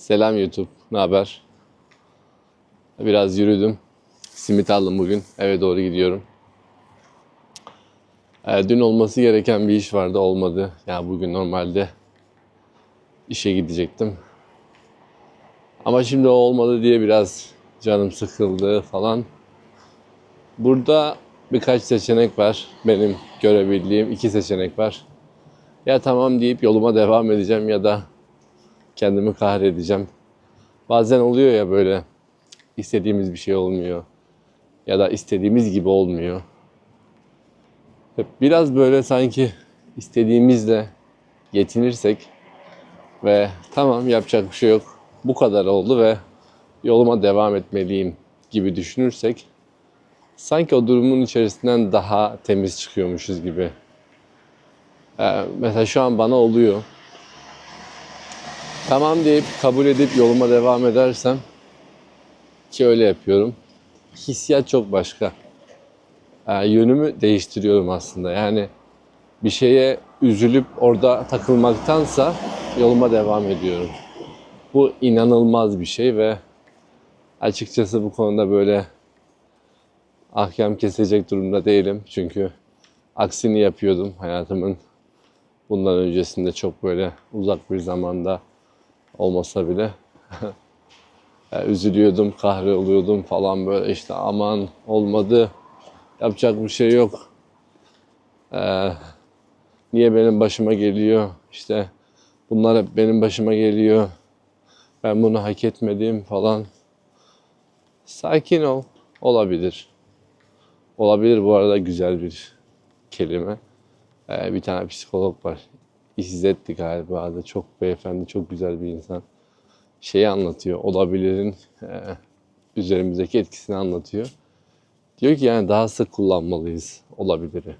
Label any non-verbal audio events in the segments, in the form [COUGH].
Selam YouTube. Ne haber? Biraz yürüdüm. Simit aldım bugün. Eve doğru gidiyorum. Ee, dün olması gereken bir iş vardı. Olmadı. Yani bugün normalde işe gidecektim. Ama şimdi o olmadı diye biraz canım sıkıldı falan. Burada birkaç seçenek var. Benim görebildiğim iki seçenek var. Ya tamam deyip yoluma devam edeceğim ya da kendimi kahredeceğim. Bazen oluyor ya böyle istediğimiz bir şey olmuyor ya da istediğimiz gibi olmuyor. Hep Biraz böyle sanki istediğimizle yetinirsek ve tamam yapacak bir şey yok. Bu kadar oldu ve yoluma devam etmeliyim gibi düşünürsek sanki o durumun içerisinden daha temiz çıkıyormuşuz gibi. Ee, mesela şu an bana oluyor. Tamam deyip kabul edip yoluma devam edersem ki öyle yapıyorum. Hissiyat çok başka. Ee, yönümü değiştiriyorum aslında. Yani bir şeye üzülüp orada takılmaktansa yoluma devam ediyorum. Bu inanılmaz bir şey ve açıkçası bu konuda böyle ahkam kesecek durumda değilim. Çünkü aksini yapıyordum hayatımın bundan öncesinde çok böyle uzak bir zamanda olmasa bile [LAUGHS] üzülüyordum, kahroluyordum falan böyle işte aman olmadı, yapacak bir şey yok. Ee, niye benim başıma geliyor? İşte bunlar hep benim başıma geliyor. Ben bunu hak etmedim falan. Sakin ol, olabilir. Olabilir bu arada güzel bir kelime. Ee, bir tane psikolog var. İzzet'ti galiba adı. Çok beyefendi, çok güzel bir insan. Şeyi anlatıyor. Olabilirin e, üzerimizdeki etkisini anlatıyor. Diyor ki yani daha sık kullanmalıyız olabiliri.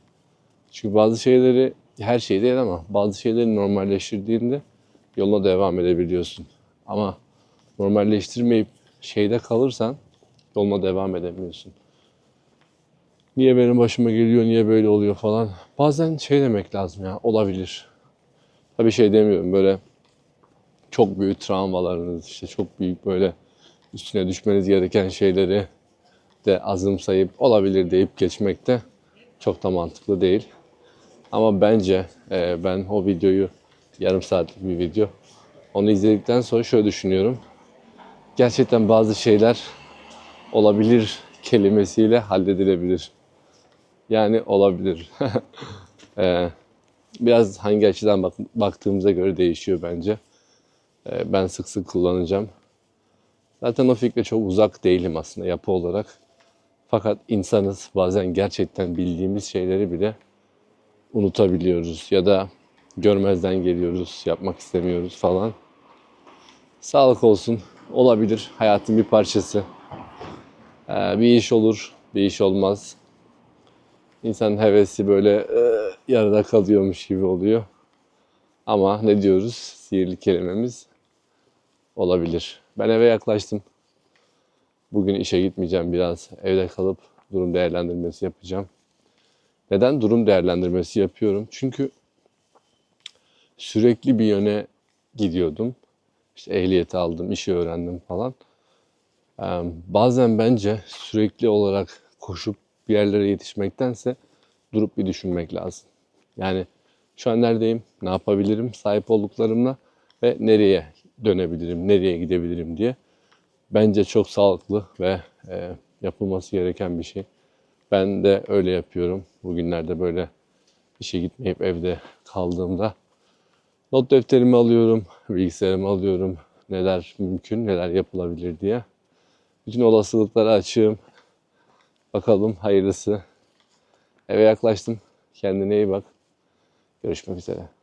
Çünkü bazı şeyleri, her şey değil ama bazı şeyleri normalleştirdiğinde yoluna devam edebiliyorsun. Ama normalleştirmeyip şeyde kalırsan yoluna devam edemiyorsun. Niye benim başıma geliyor, niye böyle oluyor falan. Bazen şey demek lazım ya, olabilir. Tabii şey demiyorum böyle çok büyük travmalarınız, işte çok büyük böyle üstüne düşmeniz gereken şeyleri de azımsayıp olabilir deyip geçmek de çok da mantıklı değil. Ama bence e, ben o videoyu yarım saatlik bir video. Onu izledikten sonra şöyle düşünüyorum. Gerçekten bazı şeyler olabilir kelimesiyle halledilebilir. Yani olabilir. Ee, [LAUGHS] biraz hangi açıdan bak- baktığımıza göre değişiyor bence. Ee, ben sık sık kullanacağım. Zaten o fikre çok uzak değilim aslında yapı olarak. Fakat insanız bazen gerçekten bildiğimiz şeyleri bile unutabiliyoruz ya da görmezden geliyoruz, yapmak istemiyoruz falan. Sağlık olsun. Olabilir. Hayatın bir parçası. Ee, bir iş olur, bir iş olmaz. İnsanın hevesi böyle e, yarıda kalıyormuş gibi oluyor. Ama ne diyoruz? Sihirli kelimemiz olabilir. Ben eve yaklaştım. Bugün işe gitmeyeceğim biraz. Evde kalıp durum değerlendirmesi yapacağım. Neden durum değerlendirmesi yapıyorum? Çünkü sürekli bir yöne gidiyordum. İşte ehliyeti aldım, işi öğrendim falan. Ee, Bazen bence sürekli olarak koşup bir yerlere yetişmektense durup bir düşünmek lazım. Yani şu an neredeyim, ne yapabilirim sahip olduklarımla ve nereye dönebilirim, nereye gidebilirim diye. Bence çok sağlıklı ve e, yapılması gereken bir şey. Ben de öyle yapıyorum. Bugünlerde böyle işe gitmeyip evde kaldığımda not defterimi alıyorum, bilgisayarımı alıyorum. Neler mümkün, neler yapılabilir diye. Bütün olasılıklara açığım. Bakalım hayırlısı. Eve yaklaştım. Kendine iyi bak. Görüşmek üzere.